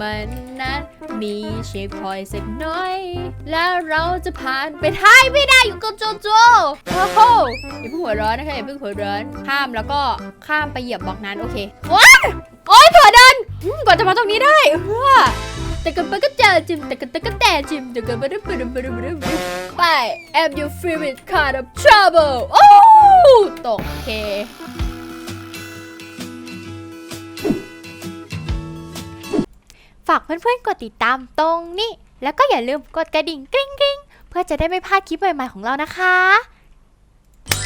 มันนั้นมีเชฟพอยสักหน้อย แล้วเราจะผ่านไปท้ายไม่ได้อยู่กับโจโจโอ้โหอย่าเพิ่งหัวร้อนนะคะอย่าเพิ่งหัวร้อนข้ามแล้วก็ข้ามไปเหยียบบล็อกนั้นโอเคว้าโอ๊ยเผื่อเดินก่อนจะมาตรงนี้ได้เฮ้อแต่กันไปก็เจอจิมแต่กันแต่ก็แต่จิมแต่กันไปด้ไปด้ไปด้ไปได้ไป am your favorite kind of trouble โอ้ตกโอเค ฝากเพื่อนๆกดติดตามตรงนี้ แล้วก็อย่าลืมกดกระดิ่งกริ๊งกริ๊งเพื่อจะได้ไม่พลาดคลิปใหม่ๆของเรานะคะ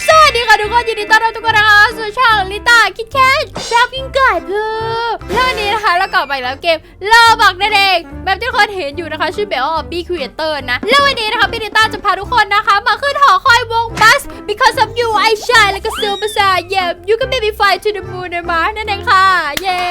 สวัสดีค่ะทุกคนยินดีต้อนรับทุกคนนะคะสู่ช่องลิต้าคิดแคทชอบกินไก่เพื่อแล้ววันนี้นะคะเรากลับมาอีกแล้วเกมลอบอกนั่นเองแบบที่ทุกคนเห็นอยู่นะคะชื่อแบบว่า B Creator นะ แล้ววันนี้นะคะพี่ลิต้าจะพาทุกคนนะคะ มาขึ้น because of you I shine แล้วก็ silver star yeah you can make me fly to the moon นะมานั่นเองค่ะเย้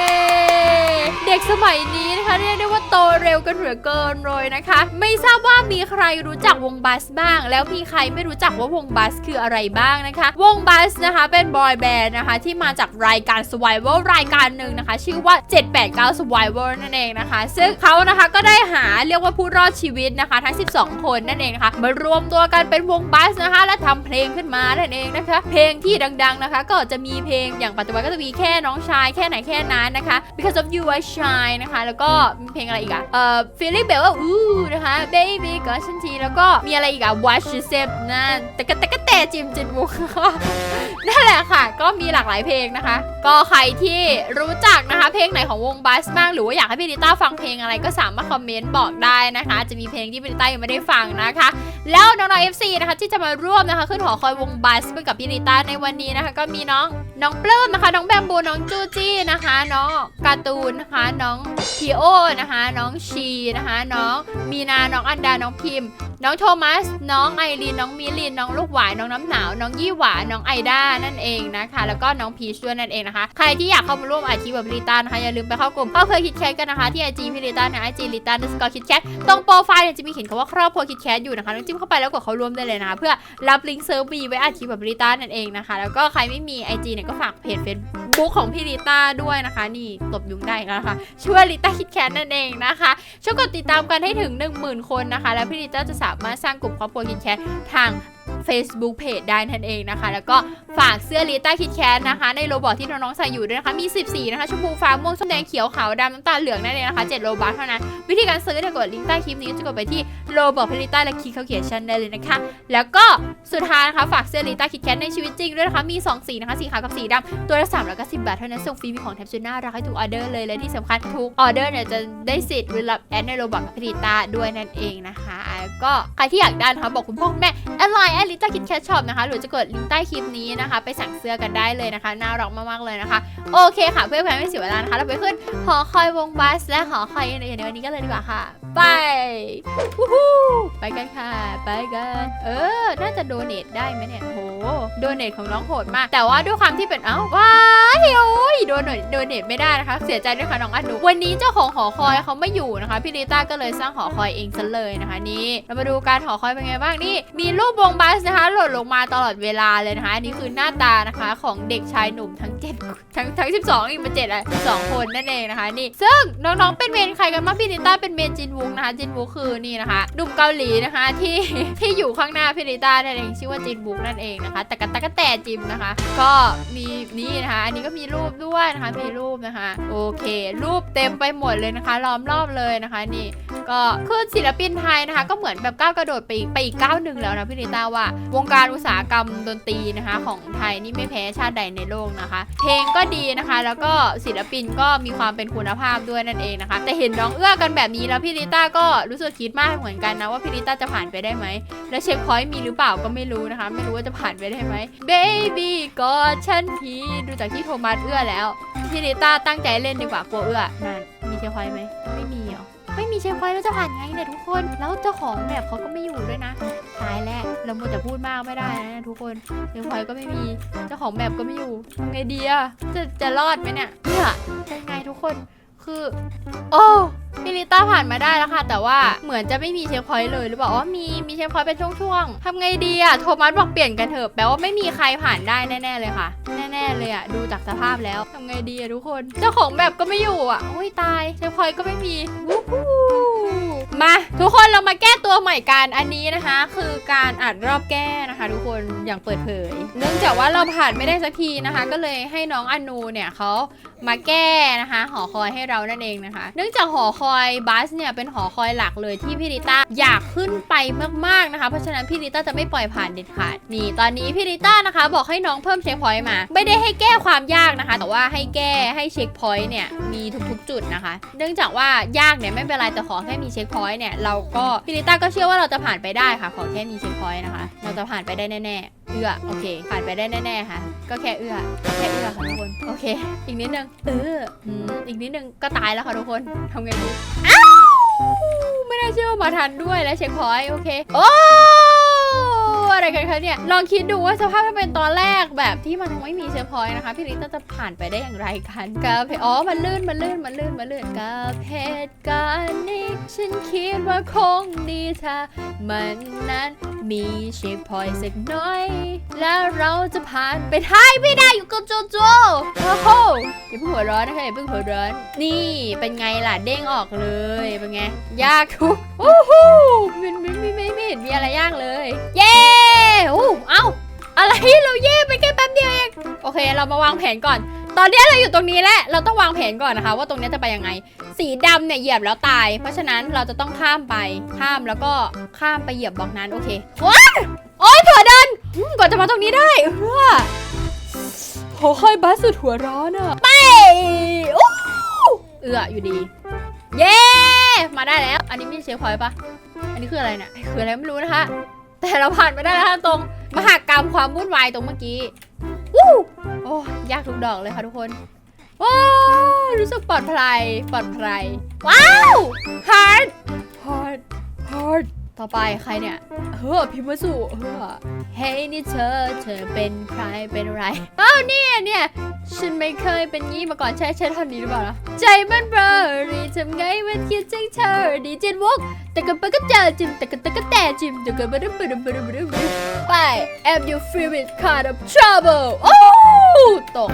เด็กสมัยนี้นะคะเรียกได้ว่าโตเร็วกันเหลือเกินเลยนะคะ ไม่ทราบว่ามีใครรู้จักวงบัสบ้าง แล้วมีใครไม่รู้จักว่าวงบัสคืออะไรบ้างนะคะ วงบัสนะคะเป็นบอยแบนด์นะคะที่มาจากรายการ Survival รายการหนึ่งนะคะ ชื่อว่า 789 Survival นั่นเองนะคะ ซึ่งเขานะคะก็ได้หาเรียกว่าผู้รอดชีวิตนะคะ ทั้ง 12 คนนั่นเองนะคะมารวมตัวกันเป็นวงบัสนะคะ และทำเพลงขึ้นมานั่นเองนะคะ เพลงที่ดังๆนะคะ ก็จะมีเพลงอย่างปัจจุบันก็จะมีแค่น้องชายแค่ไหนแค่นั้นนะคะ because of you I shine นะคะ แล้วก็มีเพลงอะไรอีกอะเอ่อ feeling แบบว่าอู้นะคะ baby ก็ฉันทีแล้วก็มีอะไรอีกอะ watch yourself นะแต่ก็แต่ก็แต่จิมจินบุกนั่นแหละค่ะ ก็มีหลากหลายเพลงนะคะ ก็ใครที่รู้จักนะคะ เพลงไหนของวงบัสบ้างหรือว่าอยากให้พี่ดิต้าฟังเพลงอะไรก็สามารถคอมเมนต์บอกได้นะคะ จะมีเพลงที่พี่ดิต้ายังไม่ได้ฟังนะคะ แล้วน้องๆ FC นะคะที่จะมาร่วมนะคะ ขึ้นหอคอยวงบัสไปกับพี่ดิต้าในวันนี้นะคะ ก็มีน้องน้องปลื้มนะคะ น้องแบมบูน้องจูจี้นะคะ น้องการ์ตูนนะคะ น้องพีโอนะคะ น้องชีนะคะ น้องมีนา น้องอันดา น้องพิมพ์ น้องโทมัส น้องไอรีน น้องมิลิน น้องลูกหวาน น้องน้ำหนาว น้องยี่หวาน้องไอด้านั่นเองนะคะ แล้วก็น้องพีชด้วยนั่นเองนะคะ ใครที่อยากเข้ามาร่วมอาชีพกับพิริต้านะคะ อย่าลืมไปเข้ากลุ่มเข้าเคยคิดแคทกันนะคะที่ไอจีพิริต้านะไอจีลิต้าสกอร์คิดแคทตรงโปรไฟล์เนี่ยจะมีเขียนคำว่าครอบครัวคิดแคทอยู่นะคะต้องจิ้มเข้าไปแล้วกดเขาร่วมได้เลยนะคะเพื่อรับลิงก์เซิร์ฟวีไว้อาชีพกับพิริต้านั่นเองนะคะ แล้วก็ใครไม่มีไอจีเนี่ยก็ฝากเพจเฟซบุ๊กของพี่ลิต้าด้วยนะคะ นี่ตบยุงได้แล้วค่ะชื่อว่าลิต้าคิดแคทนั่นเองนะคะช่วยกดติดตามกันให้ถึง 10,000 คนนะคะ แล้วพี่ลิต้าจะสามารถสร้างกลุ่มครอบครัวคิดแคนทาง Facebook Page ได้นั่นเองนะคะ แล้วก็ฝากเสื้อลิต้าคิดแคทนะคะ ในโรบอทที่น้องๆใส่อยู่ด้วยนะคะ มี14นะคะ ชมพูฟ้าม่วงส้มแดงเขียวขาวดำน้ำตาลเหลืองนั่นเองนะคะ7โลบัคเท่านั้น วิธีการซื้อเนี่ยกดลิงก์ใต้คลิปนี้จะกดไปที่โรบอทพลิต้าและคลิกเขาเขียนชันได้เลยนะคะ แล้วก็สุดท้ายนะคะ ฝากเสื้อลิต้าคิดแคทในชีวิตจริงด้วยนะคะ มี 2 สีนะคะ สีขาวกับสีดำตัวละ3แล้วก็10บาทเท่านั้น ส่งฟรีมีของแถมชุดน่ารักให้ทุกออเดอร์เลย และที่สำคัญทุกออเดอร์เนี่ยจะได้สิทธิ์รับแอดในโรบอทพลิต้าด้วยนั่นเองนะคะแล้วก็ใครที่อยากได้นะคะบอกคุณพ่อแม่อดไลน์แอดลิต้าคิดแคชช็อปนะคะ หรือจะกดลิงก์ใต้คลิปนี้นะคะ ไปสั่งเสื้อกันได้เลยนะคะ น่ารักมากๆเลยนะคะ โอเคค่ะเพื่อนๆไม่เสียเวลานะคะ เราไปขึ้นหอคอยวงบัส และหอคอยอื่นๆในวันนี้กันเลยดีกว่าค่ะ ไป ไปกันค่ะ ไปกัน เออ น่าจะโดเนทได้ไหมเนี่ยโหโดเนทของน้องโหดมาก แต่ว่าด้วยความที่เป็นเอ้าว้ายโอ้ยโดเนทโดเนทไม่ได้นะคะ เสียใจด้วยค่ะน้องอันดูวันนี้เจ้าของหอคอยเขาไม่อยู่นะคะพี่ลิต้าก็เลยสร้างหอคอยเองซะเลยนะคะนี่เรามาดูการหอคอยเป็นไงบ้างนี่ มีรูปวงบัสนะคะ หล่นลงมาตลอดเวลาเลยนะคะอันนี้คือหน้าตานะคะของเด็กชายหนุ่มทั้ง7ทั้งทั้ง 12 อีกมาเจ็ดอะ12 คนนั่นเองนะคะนี่ ซึ่งน้องๆเป็นเมนใครกันบ้างพี่ลิต้าเป็นเมนจินวุงนะคะจินวุงคือนี่นะคะหนุ่มเกาหลีนะคะ ที่ที่อยู่ข้างหน้าพี่ลิต้านั่นเองชื่อว่าจินวุงนั่นเองนะคะ แต่กันตะกะแต่จิมนะคะ ก็มีนี่นะคะ อันนี้ก็มีรูปด้วยนะคะ มีรูปนะคะ โอเค รูปเต็มไปหมดเลยนะคะล้อมรอบเลยนะคะนี่ก็คือศิลปินไทยนะคะ ก็เหมือนแบบก้าวกระโดดไปอีกไปอีกก้าวหนึ่งแล้วนะพี่นิต้าว่า วงการอุตสาหกรรมดนตรีนะคะ ของไทยนี่ไม่แพ้ชาติใดในโลกนะคะ เพลงก็ดีนะคะ แล้วก็ศิลปินก็มีความเป็นคุณภาพด้วยนั่นเองนะคะ แต่เห็นน้องเอื้อกันแบบนี้แล้วพี่นิต้าก็รู้สึกคิดมากเหมือนกันนะว่าพี่นิต้าจะผ่านไปได้ไหม และเช็คพอยต์มีหรือเปล่าก็ไม่รู้นะคะ ไม่รู้ว่าจะผ่านไปได้ไหม baby กอดฉันทีดูจากที่โทมัสเอื้อแล้ว พี่นิต้าตั้งใจเล่นดีกว่ากลัวเอื้อนั่นมีเช็คพอยต์ไหมไม่มีเหรอไม่มีเช็คพอยต์แล้วจะผ่านไงเนี่ยทุกคน แล้วเจ้าของแบบเขาก็ไม่อยู่ด้วยนะ ตายแล้ว เราโมวแต่พูดมากไม่ได้นะทุกคนเช็คพอยต์ก็ไม่มี เจ้าของแบบก็ไม่อยู่ทำไงดีอะจะจะรอดไหมเนี่ยเนี่ยเป็นไงทุกคน คือ โอ้มิลิต้าผ่านมาได้แล้วค่ะ แต่ว่าเหมือนจะไม่มีเช็คพอยต์เลยหรือเปล่าว่ามีมีเช็คพอยต์เป็นช่วงๆทำไงดีอะโทมัสบอกเปลี่ยนกันเถอะแปลว่าไม่มีใครผ่านได้แน่ ๆ เลยค่ะ แน่ๆเลยอะดูจากสภาพแล้วทำไงดีอะทุกคน เจ้าของแบบก็ไม่อยู่อะโอ้ยตายเช็คพอยต์ก็ไม่มีวู้ฮู้ มาทุกคนเรามาแก้ตัวใหม่กันอันนี้นะคะ คือการอัดรอบแก้นะคะ ทุกคนอย่างเปิดเผย เนื่องจากว่าเราผ่านไม่ได้สักทีนะคะ ก็เลยให้น้องอนูเนี่ยเขามาแก้นะคะ หอคอยให้เรานั่นเองนะคะ เนื่องจากหอคอยบัสเนี่ยเป็นหอคอยหลักเลยที่พี่ริต้าอยากขึ้นไปมากๆนะคะ เพราะฉะนั้นพี่ริต้าจะไม่ปล่อยผ่านเด็ดขาดนี่ตอนนี้พี่ริต้านะคะ บอกให้น้องเพิ่มเช็คพอยต์มา ไม่ได้ให้แก้ความยากนะคะ แต่ว่าให้แก้ให้เช็คพอยต์เนี่ยมีทุกๆ จุดนะคะ เนื่องจากว่ายากเนี่ยไม่เป็นไรแต่ขอแค่มีเช็คพอยต์เนี่ยเราก็พิริต้าก็เชื่อว่าเราจะผ่านไปได้ค่ะ ขอแค่มีเช็คพอยต์นะคะ เราจะผ่านไปได้แน่ๆ เอื้อโอเค ผ่านไปได้แน่ๆค่ะ ก็แค่เอื้อแค่เอื้อค่ะทุกคนโอเค อีกนิดนึงเอออืมอีกนิดนึงก็ตายแล้วค่ะทุกคนทำไงดีอ้าวไม่ได้เชื่อว่ามาทันด้วยและเช็คพอยต์โอเคโอ้ อะไรกันคะเนี่ย ลองคิดดูว่าสภาพถ้าเป็นตอนแรกแบบที่มันไม่มีเช็คพอยต์นะคะ พี่ลิต้าจะผ่านไปได้อย่างไรกันกับเอ๋อ มันลื่น มันลื่น มันลื่น มันลื่นกับเหตุการณ์นี้ฉันคิดว่าคงดีถ้ามันนั้นมีเช็คพอยต์สักหน่อย แล้วเราจะผ่านไปท้ายไม่ได้อยู่กับโจโจโอ้โหอย่าเพิ่งหัวร้อนนะคะอย่าเพิ่งหัวร้อน นี่เป็นไงล่ะเด้งออกเลยเป็นไงยากทุกโอ้โหไม่ไม่ไม่ไม่ไม่เห็นมีอะไรยากเลย เย้อู้เอ้าอะไรเราเย่ไปแค่แป๊บเดียวเองโอเค เรามาวางแผนก่อน ตอนนี้เราอยู่ตรงนี้แหละเราต้องวางแผนก่อนนะคะ ว่าตรงนี้จะไปยังไง สีดำเนี่ยเหยียบแล้วตาย เพราะฉะนั้นเราจะต้องข้ามไปข้ามแล้วก็ข้ามไปเหยียบบล็อกนั้นโอเคว้าโอ๊ยเผื่อเดินก่อนจะมาตรงนี้ได้เพื่อโหค่อยบัสสุดหัวร้อนอะไปอู้เอืออยู่ดี เย้ มาได้แล้ว อันนี้ไม่ใช่เชฟพอยต์ปะอันนี้คืออะไรเนี่ย คืออะไรไม่รู้นะคะ แต่เราผ่านมาได้แล้วตรง มหากรรมความวุ่นวายตรงเมื่อกี้วู้โอ้ยยากทุกดอกเลยค่ะทุกคนว้าวรู้สึกปลอดภัย ปลอดภัย ว้าวฮาร์ ต่อไปใครเนี่ยเฮ้อพิมพ์สู่เฮ้อเฮ้ยนี่เธอเธอเป็นใครเป็นอะไรอ้าวเนี่ยเนี่ยฉันไม่เคยเป็นงี้มาก่อนใช่ใช่ท่อนนี้หรือเปล่านะใจมันเบลอรีทำไงมันคิดถึงเธอดีเจนวกแต่กันไปก็เจอจิมแต่กันแต่ก็แต่จิมแต่กันไปดึ๊บไปดึ๊บไปดึ๊บไปดึ๊บไป am you feel with kind of trouble โอ้ตกโอ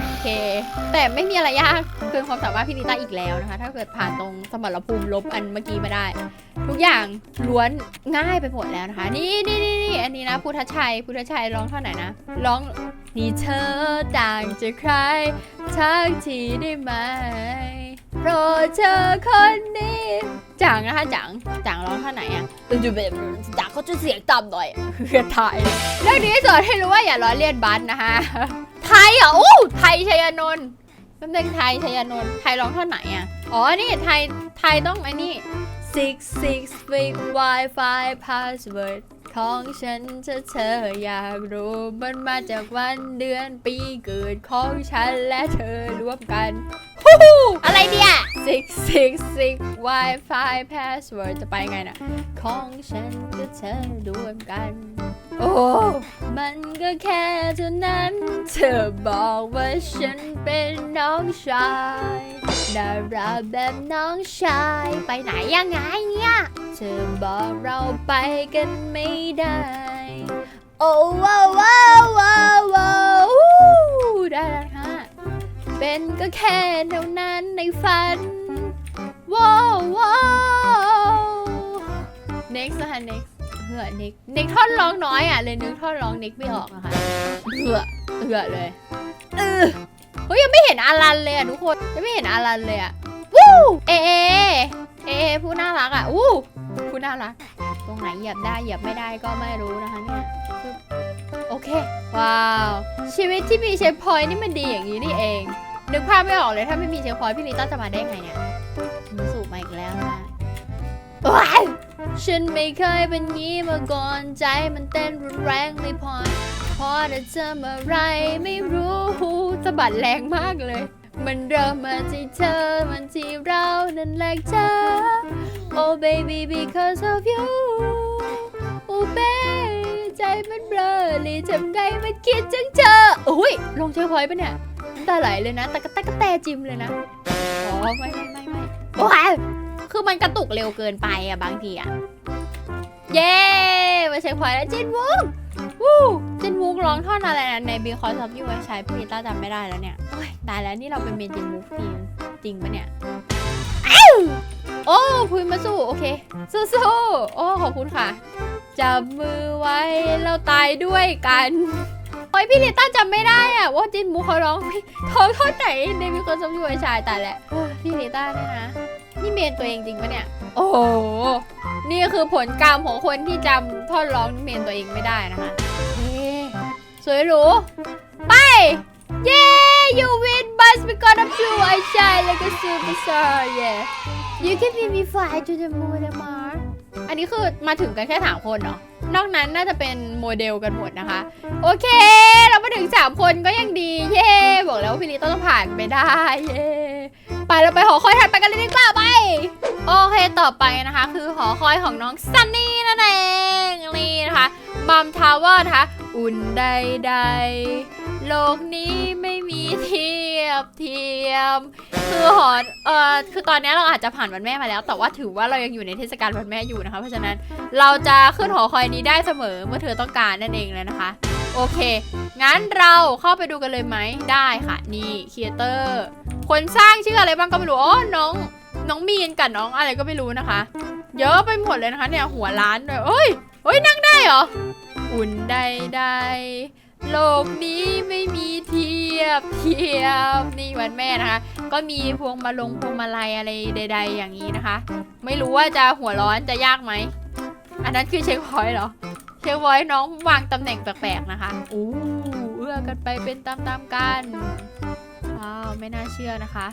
เค แต่ไม่มีอะไรยากเกินความสามารถพี่นิต้าอีกแล้วนะคะ ถ้าเกิดผ่านตรงสมรภูมิลบอันเมื่อกี้มาได้ ทุกอย่างล้วนง่ายไปหมดแล้วนะคะ นี่นี่นี่นี่อันนี้นะพุทธชัยพุทธชัยร้องเท่าไหร่นะร้องนี่เธอต่างจากใครทักทีได้ไหม โปรดเธอคนนี้จังนะคะจังจังร้องท่าไหนอะเป็นจุแบบจังเขาจะเสียงต่ำหน่อยเพื่อไทยเรื่องนี้สอนให้รู้ว่าอย่าล้อเลียนบัสนะคะไทยอะอู้ไทยชัยนนท์เป็นเพลงไทยชัยนนท์ไทยร้องท่าไหนอะอ๋อนี่ไทยไทยต้องไอ้นี่ six six big Wi-Fi password ของฉันจะเธออยากรู้มันมาจากวันเดือนปีเกิดของฉันและเธอร่วมกันฮู้อะไรเนี่ย six six six Wi-Fi password จะไปไงนะของฉันกับเธอร่วมกัน โอ้ มันก็แค่เท่านั้น เธอบอกว่าฉันเป็นน้องชายน่ารักแบบน้องชาย ไปไหนยังไงเนี่ย เธอบอกเราไปกันไม่ได้ โอ้ว้าวว้าวว้าวว้าวอู้ได้แล้วค่ะเป็นก็แค่เท่านั้นในฝัน ว้าวว้าว next นะคะ next เหือ next next ท่อนร้องน้อยอะเลยนึกท่อนร้อง next ไม่ออกอะค่ะเหือเหือเลยเออเฮ้ยยังไม่เห็นอารันเลยอะทุกคนยังไม่เห็นอารันเลยอะวู้เอเอเอผู้น่ารักอะวู้ผู้น่ารัก ตรงไหนเหยียบได้เหยียบไม่ได้ก็ไม่รู้นะคะเนี่ยโอเค ว้าว ชีวิตที่มีเชฟพอยต์นี่มันดีอย่างนี้นี่เอง นึกภาพไม่ออกเลยถ้าไม่มีเชฟพอยต์พี่ลิต้าจะมาได้ไงเนี่ยสูบมาอีกแล้วนะว้าย ฉันไม่เคยเป็นงี้มาก่อนใจมันเต้นรุนแรงไม่พอพอแต่เจอเมื่อไรไม่รู้สะบัดแรงมากเลย มันเริ่มมาที่เธอมันที่เรานั้นแหละเธอ Oh baby because of you Oh baby ใจมันเบลอเลยทำไงมันคิดจังเธออุ้ยลงเชฟพอยปะเนี่ยตาไหลเลยนะตะกะตะกะแตจิมเลยนะอ๋อไม่ไม่ไม่ไม่ว้าย คือมันกระตุกเร็วเกินไปอะบางทีอะเย้มาเช็คพอยต์แล้วเจนวุกวู้เจนวุกร้องท่อนอะไรนะในบีคอสซับยูไว้ใช้พี่ลิต้าจำไม่ได้แล้วเนี่ยตายแล้วนี่เราเป็นเมจนวุกจริงจริงปะเนี่ยอ้าโอ้พุยมาสู้โอเคสู้ๆโอ้ขอบคุณค่ะจับมือไว้เราตายด้วยกันโอ้ยพี่ลิต้าจำไม่ได้อะว่าจินมูเขาร้องพี่ท้องท่อนไหนในมีคนสมอยู่ไอ้ชายตายแหละเฮ้ยพี่ลิต้าเนี่ยนะ นี่เมนตัวเองจริงปะเนี่ย โอ้โห นี่คือผลกรรมของคนที่จำท่อนร้องเมนตัวเองไม่ได้นะคะเฮ้สวยหรู ไป เย้ you win but because of you I shine like a superstar yeah you can make me fly to the moon and Mars อันนี้คือมาถึงกันแค่สามคนเหรอนอกนั้นน่าจะเป็นโมเดลกันหมดนะคะ โอเค เรามาถึง 3 คนก็ยังดี เย้บอกแล้วว่าพี่ลิต้องผ่านไปได้ เย้ ไปเราไปหอคอยถัดไปกันเลยดีกว่าไปโอเคต่อไปนะคะ คือหอคอยของน้องซันนี่นั่นเองนี่นะคะมัมทาวเวอร์นะคะอุ่นใดๆโลกนี้ไม่มีเทียบเทียม คือหอเอ่อคือตอนนี้เราอาจจะผ่านวันแม่มาแล้ว แต่ว่าถือว่าเรายังอยู่ในเทศกาลวันแม่อยู่นะคะ เพราะฉะนั้นเราจะขึ้นหอคอยนี้ได้เสมอเมื่อเธอต้องการนั่นเองเลยนะคะ โอเค งั้นเราเข้าไปดูกันเลยไหมได้ค่ะ นี่ครีเอเตอร์ คนสร้างชื่ออะไรบ้างก็ไม่รู้อ๋อน้องน้องมีนกับน้องอะไรก็ไม่รู้นะคะ เยอะไปหมดเลยนะคะ เนี่ยหัวล้านเลยเอ้ยเฮ้ยนั่งได้เหรออุ่นใดๆโลกนี้ไม่มีเทียบเทียมนี่วันแม่นะคะ ก็มีพวงมาลงพวงมาลัยอะไรใด ๆ อย่างนี้นะคะ ไม่รู้ว่าจะหัวร้อนจะยากไหมอันนั้นคือเช็คพอยต์เหรอเช็คพอยต์น้องวางตำแหน่งแปลกๆนะคะอู้เอื้อกันไปเป็นตามๆกัน ว้าว ไม่น่าเชื่อนะคะ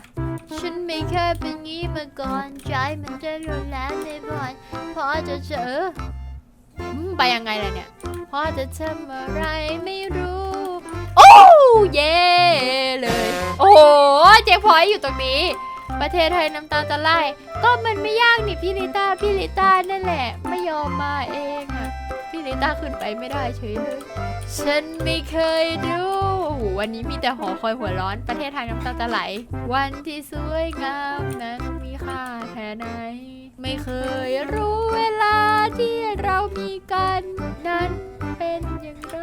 ฉันไม่เคยเป็นงี้มาก่อน ใจมันจะรุนแรงในบ่อนพอจะเจอไปยังไงล่ะเนี่ยพอจะทำอะไรไม่รู้ โอ้เย่เลย โอ้โหเจ๊พอยต์อยู่ตรงนี้ ประเทศไทยน้ำตาจะไหลก็มันไม่ยากนี่พี่ลิต้าพี่ลิต้านั่นแหละ ไม่ยอมมาเองอะพี่ลิต้าขึ้นไปไม่ได้เฉยเลยฉันไม่เคยดูวันนี้มีแต่หอคอยหัวร้อน ประเทศไทยน้ำตาจะไหล วันที่สวยงามนั้นมีค่าแค่ไหน ไม่เคยรู้เวลาที่เรามีกันนั้นเป็นอย่างไร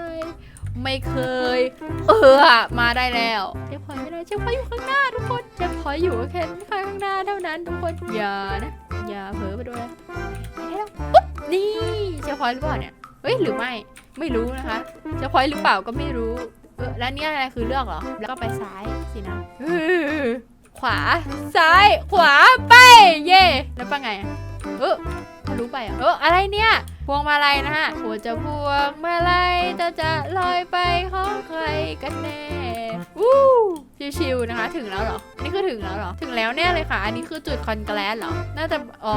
ไม่เคย เออ มาได้แล้วเจ๊พอยไม่ได้เจ๊พอยอยู่ข้างหน้าทุกคนเจ๊พอยอยู่แค่ข้างหน้าเท่านั้นทุกคนอย่านะอย่าเผลอไปด้วยนะไปได้แล้วปุ๊บนี่เจ๊พอยหรือเปล่าเนี่ยเฮ้ยหรือไม่ไม่รู้นะคะเจะพอยหรือเปล่าก็ไม่รู้เออแล้วเนี่ยอะไรคือเลือกเหรอแล้วก็ไปซ้ายสินะขวาซ้ายขวาไปเย่แล้วไปไงอะเออรู้ไปอะเอออะไรเนี่ย พวงมาลัยนะฮะหัวจะพวงมาลัยจะจะลอยไปของใครกันแน่วู้ชิวๆนะคะ ถึงแล้วเหรอ นี่คือถึงแล้วเหรอ ถึงแล้วแน่เลยค่ะ อันนี้คือจุดคอนแกรสเหรอ น่าจะ อ๋อ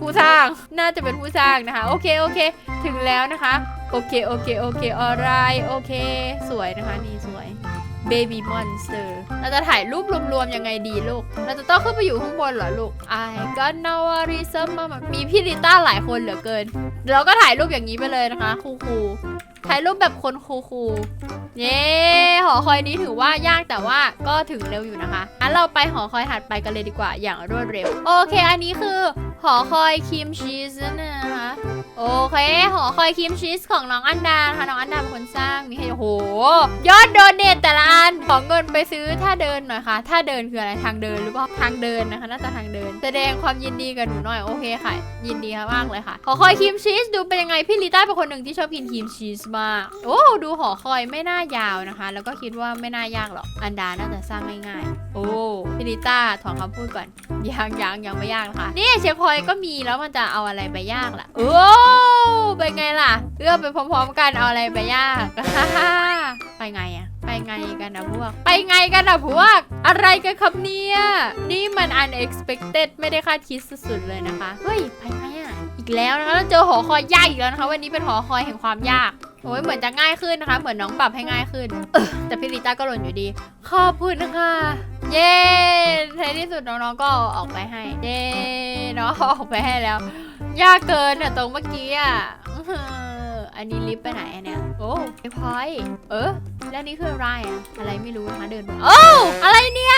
ผู้สร้าง น่าจะเป็นผู้สร้างนะคะ โอเค โอเค ถึงแล้วนะคะ โอเค โอเค โอเคออไรโอเค สวยนะคะ นี่สวย Baby Monster เราจะถ่ายรูปรวมๆยังไงดีลูก เราจะต้องขึ้นไปอยู่ข้างบนเหรอลูก I got no worries มามีพี่ลิต้าหลายคนเหลือเกินเดี๋ยวเราก็ถ่ายรูปอย่างนี้ไปเลยนะคะครูๆถ่ายรูปแบบคนครูๆเย้หอคอยนี้ถือว่ายากแต่ว่าก็ถึงเร็วอยู่นะคะงั้นเราไปหอคอยถัดไปกันเลยดีกว่าอย่างรวดเร็ว โอเค อันนี้คือหอคอยครีมชีสนะคะ โอเค หอคอยครีมชีสของน้องอันดานะคะน้องอันดาเป็นคนสร้างมีให้โอ้โห ยอดโดนเนทแต่ละอันขอเงินไปซื้อท่าเดินหน่อยค่ะท่าเดินคืออะไรทางเดินหรือเปล่าทางเดินนะคะ น่าจะทางเดิน แสดงความยินดีกับหนูหน่อยโอเคค่ะ ยินดีมากเลยค่ะ หอคอยครีมชีสดูเป็นยังไงพี่ลิต้าเป็นคนหนึ่งที่ชอบกินครีมชีสมากโอ้ดูหอคอยไม่น่ายาวนะคะ แล้วก็คิดว่าไม่น่ายากหรอกอันดาน่าจะสร้างง่ายๆ โอ้พี่ลิต้าถอนคำพูดก่อนยังยังยังไม่ยากนะคะนี่เช็คพอยก็มีแล้วมันจะเอาอะไรไปยากล่ะโอ้เป็นไงล่ะ เลือกไปพร้อมๆกันเอาอะไรไปยาก ไปไงอะไปไงกันนะพวก ไปไงกันนะพวก อะไรกันครับเนี่ย นี่มัน unexpected ไม่ได้คาดคิดสุดๆเลยนะคะ เฮ้ย ไปไงอะอีกแล้วนะคะเราเจอหอคอยยากอีกแล้วนะคะ วันนี้เป็นหอคอยแห่งความยากโอ้ยเหมือนจะง่ายขึ้นนะคะ เหมือนน้องปรับให้ง่ายขึ้น แต่พี่ลิต้าก็หล่นอยู่ดี ขอบคุณค่ะเย้ในที่สุดน้องๆก็ออกไปให้ เย้ น้องออกไปให้แล้ว ยากเกินอะตรงเมื่อกี้อะอื้อหืออันนี้ลิฟต์ไปไหนอะเนี่ย โอ้ไอพอยเออแล้วนี่คืออะไรอะอะไรไม่รู้นะคะเดินไปโอ้อะไรเนี่ย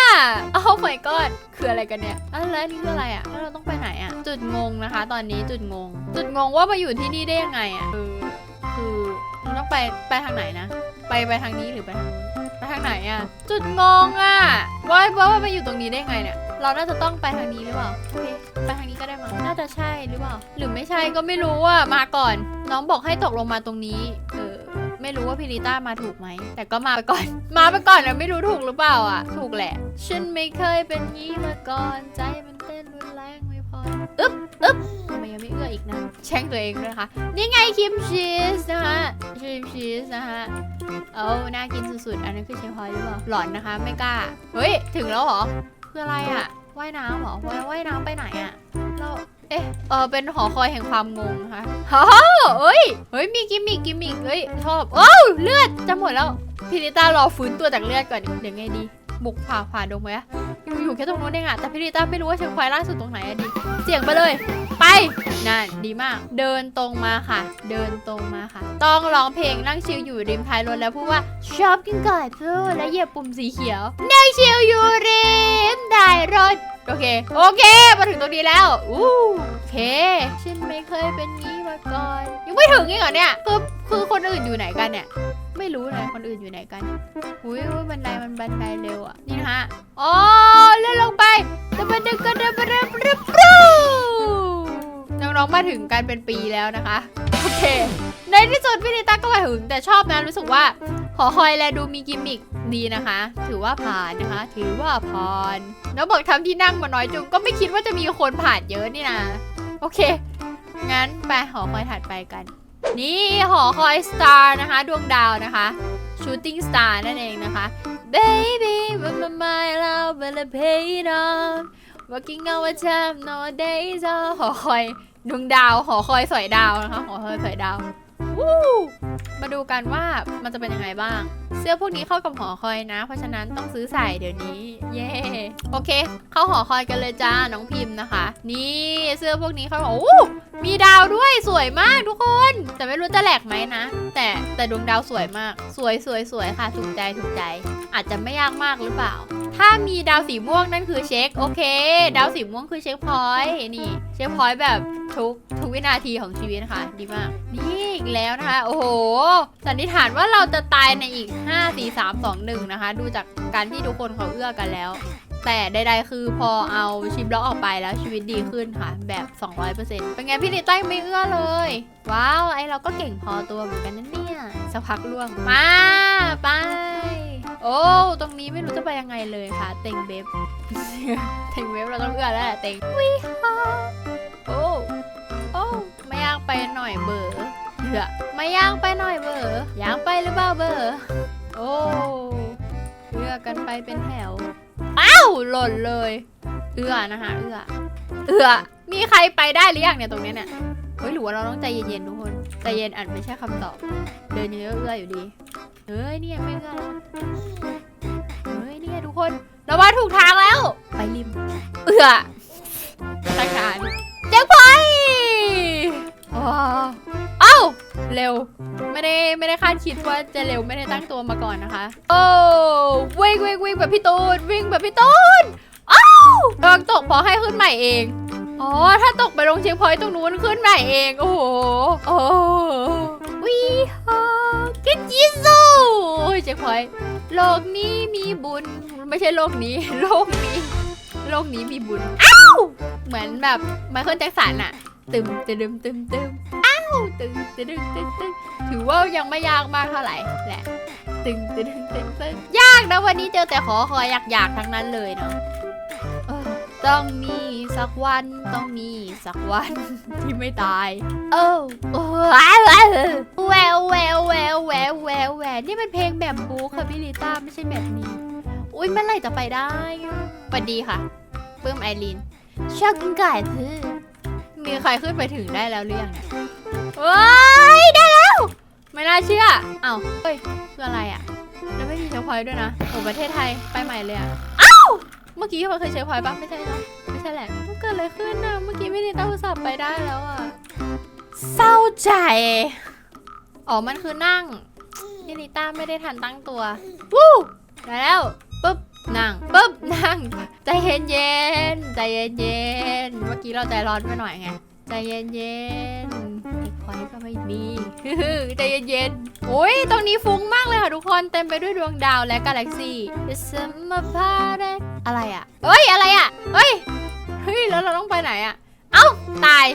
โอ้ my god คืออะไรกันเนี่ยอะแล้วนี่คืออะไรอะแล้วเราต้องไปไหนอะจุดงงนะคะ ตอนนี้จุดงง จุดงงว่ามาอยู่ที่นี่ได้ยังไงอะคือคือเราต้องไปไปทางไหนนะ ไปไปทางนี้หรือไปทางนู้นไปทางไหนอะจุดงงอะว่าว่าว่ามาอยู่ตรงนี้ได้ยังไงเนี่ย เราน่าจะต้องไปทางนี้หรือเปล่าโอเคไปทางนี้ก็ได้มั้งน่าจะใช่หรือเปล่า หรือไม่ใช่ก็ไม่รู้อะมาก่อน น้องบอกให้ตกลงมาตรงนี้ เออ ไม่รู้ว่าพิริต้ามาถูกไหม แต่ก็มาไปก่อน มาไปก่อนนะไม่รู้ถูกหรือเปล่าอะ ถูกแหละ ฉันไม่เคยเป็นงี้มาก่อน ใจมันเต้นรุนแรงไม่พอ อึ๊บอึ๊บทำไมยังไม่เอื้ออีกนะ แช่งตัวเองด้วยนะคะ นี่ไงครีมชีสนะคะครีมชีสนะคะเอาน่ากินสุดๆ อันนั้นคือเชฟพอยหรือเปล่า หลอนนะคะ ไม่กล้า เฮ้ย ถึงแล้วเหรอ คืออะไรอะว่ายน้ำเหรอว่ายว่ายน้ำไปไหนอะเราเอ๊ะเออเป็นหอคอยแห่งความงงนะคะฮ่าเอ้ยเฮ้ยมีกิมมิกกิมมิกเฮ้ยชอบโอ้าวเลือดจะหมดแล้วพิริต้ารอฟื้นตัวจากเลือดก่อนดิเดี๋ยวไงดี บุกผ่าผ่าดงไหมอยู่อยู่แค่ตรงนู้นเองอะแต่พิริต้าไม่รู้ว่าเชียงควายล่าสุดตรงไหนอะดิ เสี่ยงไปเลย ไปนั่นดีมาก เดินตรงมาค่ะ เดินตรงมาค่ะ ต้องร้องเพลงนั่งชิลอยู่ริมท้ายรถแล้วพูดว่าชอบกินไก่เพื่อแล้วเหยียบปุ่มสีเขียวนั่งชิลอยู่ริมท้ายรถโอเค โอเค มาถึงตรงนี้แล้ว อู้โอเค ฉันไม่เคยเป็นงี้มาก่อน ยังไม่ถึงอีกเหรอเนี่ย คือ คือคนอื่นอยู่ไหนกันเนี่ย ไม่รู้เลยคนอื่นอยู่ไหนกันอุ้ยบันไดมันบันไดเร็วอะ นี่นะฮะอ๋อเลื่อนลงไปตะบันดึกกระดึบกระดึบกระดึบปรูน้องๆมาถึงกันเป็นปีแล้วนะคะ โอเค ในที่สุดพี่นิต้าก็มาถึง แต่ชอบนะรู้สึกว่าหอคอยแลดูมีกิมมิคดีนะคะ ถือว่าผ่านนะคะ ถือว่าผ่านแล้วบอกทำที่นั่งมาน้อยจุงก็ไม่คิดว่าจะมีคนผ่านเยอะนี่นะ โอเค งั้นไปหอคอยถัดไปกัน นี่หอคอยสตาร์นะคะ ดวงดาวนะคะ shooting star นั่นเองนะคะ baby when my mind love will pay it on working our time nowadays หอคอยดวงดาว หอคอยสอยดาวนะคะ หอคอยสอยดาว วู้มาดูกันว่ามันจะเป็นยังไงบ้าง เสื้อพวกนี้เข้ากับหอคอยนะ เพราะฉะนั้นต้องซื้อใส่เดี๋ยวนี้ เย้โอเค เข้าหอคอยกันเลยจ้าน้องพิมพ์นะคะ นี่เสื้อพวกนี้เขาโอ้มีดาวด้วยสวยมากทุกคน แต่ไม่รู้จะแหลกไหมนะ แต่แต่ดวงดาวสวยมาก สวยสวยสวยค่ะถูกใจถูกใจ อาจจะไม่ยากมากหรือเปล่า ถ้ามีดาวสีม่วงนั่นคือเช็คโอเค ดาวสีม่วงคือเช็คพอยต์นี่ เช็คพอยต์แบบทุกทุกวินาทีของชีวิตนะคะ ดีมาก นี่แล้วนะคะ โอ้โห สันนิษฐานว่าเราจะตายในอีก 5 4 3 2 1 นะคะ ดูจากการที่ทุกคนเขาเอื้อกันแล้ว แต่ใดๆคือพอเอาชิปล็อกออกไปแล้วชีวิตดีขึ้นค่ะ แบบ 200%เป็นไงพี่นิต้าไม่เอื้อเลย ว้าว ไอเราก็เก่งพอตัวเหมือนกันนะเนี่ยสักพักล่วง มาไป โอ้ ตรงนี้ไม่รู้จะไปยังไงเลยค่ะ เต็งเบบเต็งเบบเราต้องเอื้อแล้วแหละเต็งวิฮาโอ้ โอ้ไม่อยากไปหน่อยเบอร์ อไม่ย่ากไปหน่อยเบอร์ย่ากไปหรือเปล่าเบอร์โอ้เอือกันไปเป็นแถวอ้าวหล่นเลย เอือนะคะเอือเอือมีใครไปได้หรือยังเนี่ยตรงนี้เนี่ยเฮ้ยหรือว่าเราต้องใจเย็นๆทุกคนใจเย็นอาจไม่ใช่คำตอบ เดินเยอะเอื้ออยู่ดีเฮ้ยเนี่ยไม่เอื้อเฮ้ยเนี่ยทุกคนเราว่าถูกทางแล้ว ไปริม เอื้อ ไม่ได้ไม่ได้คาดคิดว่าจะเร็วไม่ได้ตั้งตัวมาก่อนนะคะ โอ้วิ่งวิ่งวิ่งแบบพี่ตูนวิ่งแบบพี่ตูนอ้าวกำลังตกพอให้ขึ้นใหม่เองอ๋อถ้าตกไปลงเช็คพอยต์ตรงนู้นขึ้นใหม่เองโอ้โหโอ้วีฮากิจิซูโอ้ยเช็คพอยต์โลกนี้มีบุญไม่ใช่โลกนี้ โลกนี้ โลกนี้มีบุญอ้าวเหมือนแบบไมเคิลแจ็คสันอะตึมตึมตึมตึม ตึงตึงตึงตึงตึงถือว่ายังไม่ยากมากเท่าไหร่แหละตึงตึงตึงตึงยากนะวันนี้เจอแต่ขอคอยอยากๆทั้งนั้นเลยเนาะต้องมีสักวันต้องมีสักวันที่ไม่ตาย เออแววแววแววแววแววแวนี่มันเพลงแบบบูค่ะพี่ลิต้าไม่ใช่แบบนี้ อุ้ยเมื่อไรจะไปได้ปันดีค่ะเพิ่มไอรีนชอบกินไก่คือมีใครขึ้นไปถึงได้แล้วหรือยังเนี่ย ว้ยได้แล้ว ไม่น่าเชื่อเอ้าเฮ้ยคืออะไรอะ แล้วไม่มีเชฟพอยต์ด้วยนะโอ้ประเทศไทยไปใหม่เลยอะอ้าเมื่อกี้มันเคยเชฟพอยต์ปะไม่ใช่เนอะไม่ใช่แหละมันเกิดอะไรขึ้นอะเมื่อกี้ไม่ได้ตั้งโทรศัพท์ไปได้แล้วอะเศร้าใจอ๋อมันคือนั่งพี่ลิต้าไม่ได้ทันตั้งตัววู้ได้แล้วปุ๊บนั่งปุ๊บนั่งใจเย็นเย็นใจเย็นเย็นเมื่อกี้เราใจร้อนไปหน่อยไง ใจเย็นเย็นๆเด็กพอยก็ไม่มีใจเย็นเย็นๆโอ้ยตรงนี้ฟุ้งมากเลยค่ะทุกคนเต็มไปด้วยดวงดาวและกาแล็กซี่ The summer party อะไรอะเอ้ยอะไรอะเอ้ยเฮ้ยแล้วเราต้องไปไหนอะเอ้าตาย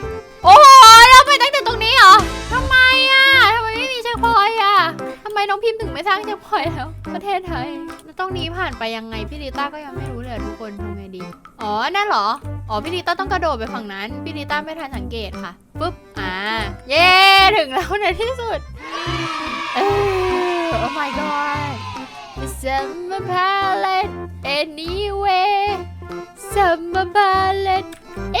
โอ้โหเราไปตั้งแต่ตรงนี้เหรอทำไมอะทำไม ช็คพอยต์อะทำไมน้องพิมพ์ถึงไม่สร้างเช็คพอยต์แล้ว ประเทศไทยแล้วตรงนี้ผ่านไปยังไงพี่ลิต้าก็ยังไม่รู้เลยทุกคนทำไงดี อ๋อ นั่นเหรอ อ๋อ พี่ลิต้าต้องกระโดดไปฝั่งนั้น พี่ลิต้าไม่ทันสังเกตค่ะ ปุ๊บ อ่า เย้ ถึงแล้วในที่สุด เออ oh my god The summer palette anyway summer palette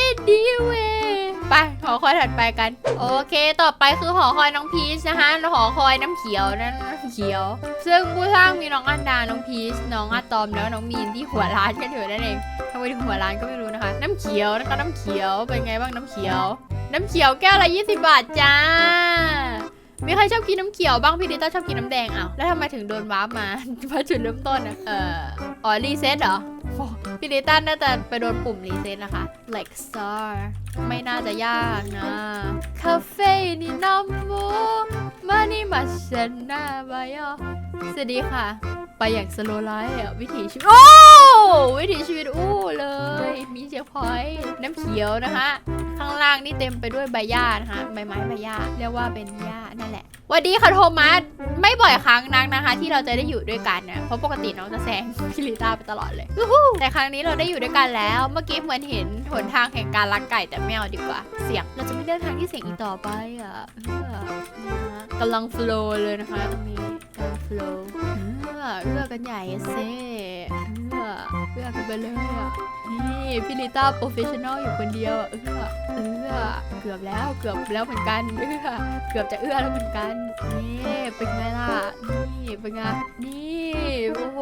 anyway ไปหอคอยถัดไปกัน โอเค ต่อไปคือหอคอยน้องพีชนะคะหอคอยน้ำเขียวนั่นน้ำเขียว ซึ่งผู้สร้างมีน้องอันดา น้องพีช น้องอะตอม แล้วน้องมีนที่หัวร้านกันอยู่นั่นเองทำไมถึงหัวร้านก็ไม่รู้นะคะ น้ำเขียวนะคะน้ำเขียว เป็นไงบ้างน้ำเขียว น้ำเขียวแก้วละ20 บาทจ้ามีใครชอบกินน้ำเขียวบ้างพี่ดิต้าชอบกินน้ำแดงอ้าวแล้วทำไมถึงโดนวาร์ปมามาจุดเริ่มต้นอะเอ่ออ๋อรีเซ็ตเหรอ พี่ดิตันน่าจะไปโดนปุ่มรีเซ็ตนะคะ like star ไม่น่าจะยากนะ คาเฟ่นี่น้ำมูมานี่มาชนะบายอ สวัสดีค่ะ ไปอย่างสโลไลท์อะวิถีชีวิต โอ้ วิถีชีวิตอู้เลย มีเช็คพอยต์น้ำเขียวนะคะ ข้างล่างนี่เต็มไปด้วยใบหญ้านะคะใบไม้ใบหญ้าเรียกว่าเป็นหญ้านั่นแหละวันดีค่ะโทมัสไม่บ่อยครั้งนักนะคะ ที่เราจะได้อยู่ด้วยกันนะเพราะปกติน้องจะแซงพี่ลิต้าไปตลอดเลยแต่ครั้งนี้เราได้อยู่ด้วยกันแล้ว เมื่อกี้เหมือนเห็นหนทางแห่งการลักไก่แต่ไม่เอาดีกว่า เสียงเราจะไม่เลือกทางที่เสียงอีกต่อไปอะกำลังโฟลว์เลยนะคะตรงนี้ ฟลว์เออเลือกกันใหญ่เซ่เออเลือกกันไปเลยอะนี่พี่ลิต้าโปรเฟชชั่นอลอยู่คนเดียวอะเอื้อเอื้อเกือบแล้วเกือบแล้วเหมือนกันเอื้อเกือบจะเอื้อแล้วเหมือนกันนี่เป็นไงล่ะนี่เป็นไงนี่โอ้โห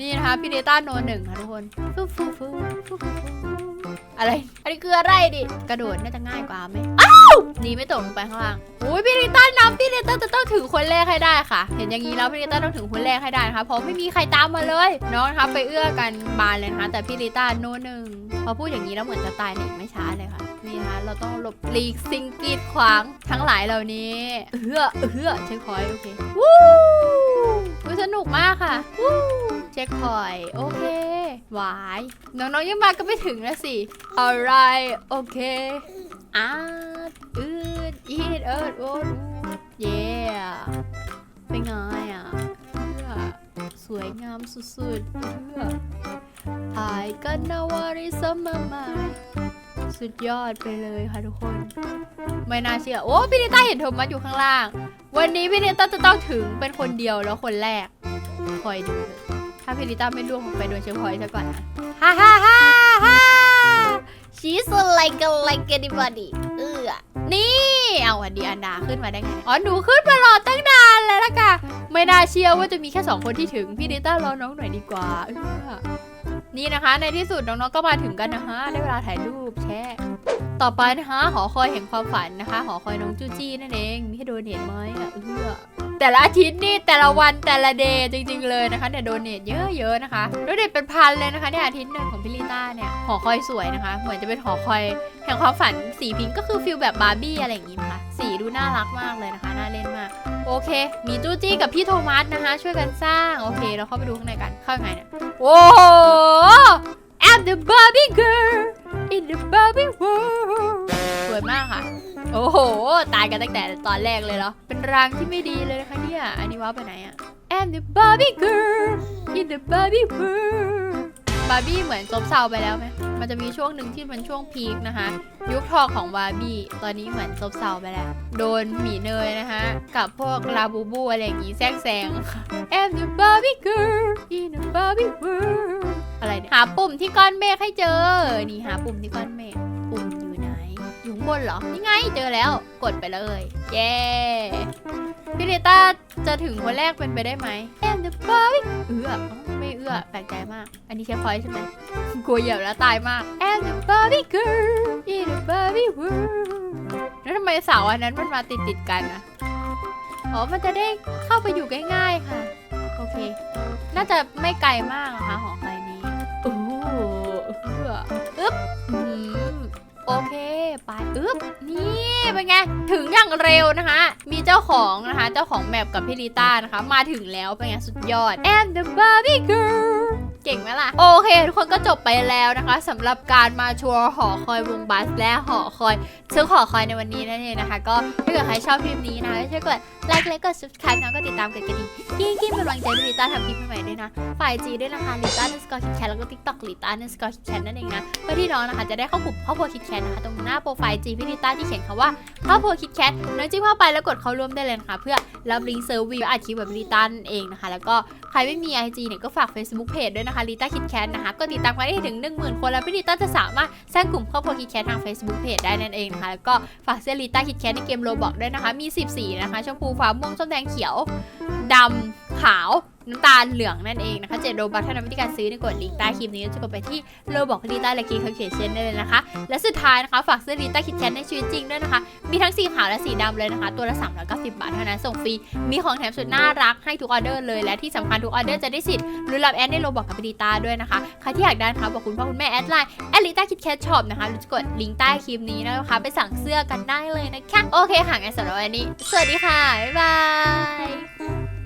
นี่นะคะพี่ลิต้าโนหนึ่งค่ะทุกคนฟูฟูฟูฟูฟูฟู อะไร อันนี้คืออะไรดิ กระโดดน่าจะง่ายกว่าไหมอ้าวหนี่ไม่ตกลงไปข้างล่างโอ้ยพี่ลิต้านำพี่ลิต้าจะต้องถึงคนแรกให้ได้ค่ะ เห็นอย่างนี้แล้วพี่ลิต้าต้องถึงคนแรกให้ได้นะคะเพราะไม่มีใครตามมาเลยน้องนะคะไปเอื้อกันบานเลยนะคะแต่พี่ลิต้าโน่นหนึ่งพอพูดอย่างนี้แล้วเหมือนจะตายในอีกไม่ช้าเลยค่ะนี่นะคะเราต้องหลบหลีกสิ่งกีดขวางทั้งหลายเหล่านี้เอื้อเอื้อเช็คพอยต์โอเควู้อุ๊ยสนุกมากค่ะวู้เช็คพอยต์โอเค หวายน้องๆยังมาก็ไม่ถึงแล้วสิ alright โอเคอ่าอืดอีดเอิดโอ้เย่เป็นไงอะเพื่อสวยงามสุดๆเพื่อ I got no worries on my mind สุดยอดไปเลยค่ะทุกคน ไม่น่าเชื่อ โอ้พี่นิต้าเห็นโทมัสอยู่ข้างล่าง วันนี้พี่นิต้าจะต้องถึงเป็นคนเดียวแล้วคนแรก คอยดูเลยาพี่นิต้าไม่ล่วงลงไปโดนเชฟพอยซะก่อนนะฮ่าฮ่าฮ่าฮ่า She's like a like anybody เออนี่เอาวันดีอันดาขึ้นมาได้ไงอ๋อหนูขึ้นมารอตั้งนานแล้วล่ะค่ะไม่น่าเชื่อว่าจะมีแค่สองคนที่ถึงพี่นิต้ารอน้องหน่อยดีกว่าเออนี่นะคะ ในที่สุดน้องๆก็มาถึงกันนะคะได้เวลาถ่ายรูปแชะ ต่อไปนะคะ หอคอยแห่งความฝันนะคะ หอคอยน้องจูจี้นั่นเอง มีให้โดนเห็นไหมอะเออแต่ละอาทิตย์นี่แต่ละวันแต่ละเดย์จริง ๆ เลยนะคะเนี่ยโดเนทเยอะๆนะคะโดเนทเป็นพันเลยนะคะเนี่ยอาทิตย์หนึ่งของพี่ลิต้าเนี่ยหอคอยสวยนะคะ เหมือนจะเป็นหอคอยแห่งความฝันสีพิงค์ก็คือฟิลแบบบาร์บี้อะไรอย่างงี้นะคะสีดูน่ารักมากเลยนะคะน่าเล่นมาก โอเค มีจูจี้กับพี่โทมัสนะคะ ช่วยกันสร้างโอเค เราเข้าไปดูข้างในกันเข้ายังไงเนี่ยโอ้ I'm the Barbie girl in the Barbie world สวยมากค่ะ โอ้โห ตายกันตั้งแต่ตอนแรกเลยเหรอ เป็นรางที่ไม่ดีเลยนะคะเนี่ย อันนี้ว่าไปไหนอะ I'm the Barbie girl in the Barbie world บาร์บี้เหมือนซบเซาไปแล้วไหม มันจะมีช่วงหนึ่งที่เป็นช่วงพีคนะคะ ยุคทองของบาร์บี้ ตอนนี้เหมือนซบเซาไปแล้ว โดนหมีเนยนะคะ กับพวกลาบูบูอะไรอย่างงี้แทรกแซง I'm the Barbie girl in a Barbie world อะไรเนี่ยหาปุ่มที่ก้อนเมฆให้เจอ นี่หาปุ่มที่ก้อนเมฆ ปุ่มอยู่ไหน อยู่ข้างบนเหรอ นี่ไงเจอแล้ว กดไปเลย เย้พี่เลต้าจะถึงคนแรกเป็นไปได้ไหม I'm the Barbie เอื้ออ๋อไม่เอื้อ แปลกใจมาก อันนี้เช็คพอยต์ใช่ไหมกลัวเหยียบแล้วตายมาก I'm the Barbie girl in a Barbie world แล้วทำไมเสาอันนั้นมันมาติดติดๆกันอะอ๋อ มันจะได้เข้าไปอยู่ง่ายๆค่ะ โอเค น่าจะไม่ไกลมากนะคะหอคอยนี้ โหเอื้ออึ๊บอื้อหือโอเค ไปอึ๊บ นี่เป็นไง ถึงอย่างเร็วนะคะ มีเจ้าของนะคะ เจ้าของแมปกับพี่ลิต้านะคะ มาถึงแล้วเป็นไงสุดยอด and the Barbie girl เก่งไหมล่ะ โอเค ทุกคนก็จบไปแล้วนะคะสำหรับการมาชัวร์หอคอยวงบัสและหอคอยซึ่งหอคอยในวันนี้นั่นเองนะคะ ก็ถ้าเกิดใครชอบคลิปนี้นะคะช่วยกด ไลค์และกด subscribe นะก็ติดตามกันกันดียิ่งยิ่งเป็นกำลังใจให้ลิต้าทำคลิปใหม่ๆด้วยนะ ฝ่ายจีด้วยนะคะลิต้าเนสกอร์คิดแคทแล้วก็ทิกต็อกลิต้าเนสกอร์คิดแคทนั่นเองนะเพื่อที่น้องนะคะจะได้เข้ากลุ่มครอบครัวคิดแคทนะคะตรงหน้าโปรไฟล์จีพี่ลิต้าที่เขียนคำว่าครอบครัวคิดแคทน้องจิ้มเข้าไปแล้วกดเข้าร่วมได้เลยนะคะเพื่อรับลิงก์เซอร์วีอัดคลิปแบบลิต้านั่นเองนะคะ แล้วก็ใครไม่มี IG เนี่ยก็ฝาก Facebook Page ด้วยนะคะลิต้าคิดแคทนะคะก็ติดตามกันได้ถึง 10,000 คนแล้วพี่ลิต้าจะสามารถสร้างกลุ่มครอบครัวคิดแคททาง Facebook Page ได้นั่นเองนะคะแล้วก็ฝากเสื้อลิต้าคิดแคทในเกมโรบอกด้วยนะคะมี 10สีนะคะชมพูฟ้าม่วงส้มแดงเขียวดำขาว น้ำตาลเหลืองนั่นเองนะคะเจ็ดโรบัคเท่านั้นวิธีการซื้อในกดลิงก์ใต้คลิปนี้จะกดไปที่โรบอกลีต้าและกีเขาเขียนเชนได้เลยนะคะ และสุดท้ายนะคะฝากซื้อลีต้าคิดแคทในชีวิตจริงด้วยนะคะ มีทั้งสีขาวและสีดำเลยนะคะ ตัวละ390บบาทเท่านั้นส่งฟรีมีของแถมสุดน่ารักให้ทุกออเดอร์เลยและที่สำคัญทุกออเดอร์จะได้สิทธิ์หรือรับแอดในโรบอกกับลีต้าด้วยนะคะใครที่อยากได้นะคะบอกคุณพ่อคุณแม่แอดไลน์แอดลีต้าคิดแคทช็อปนะคะหรือจะกดลิงก์ใต้คลิปนี้นะคะ ไปสั่งเสื้อกันได้เลยนะคะโอเคค่ะงั้นสำหรับวันนี้ สวัสดีค่ะบ๊ายบาย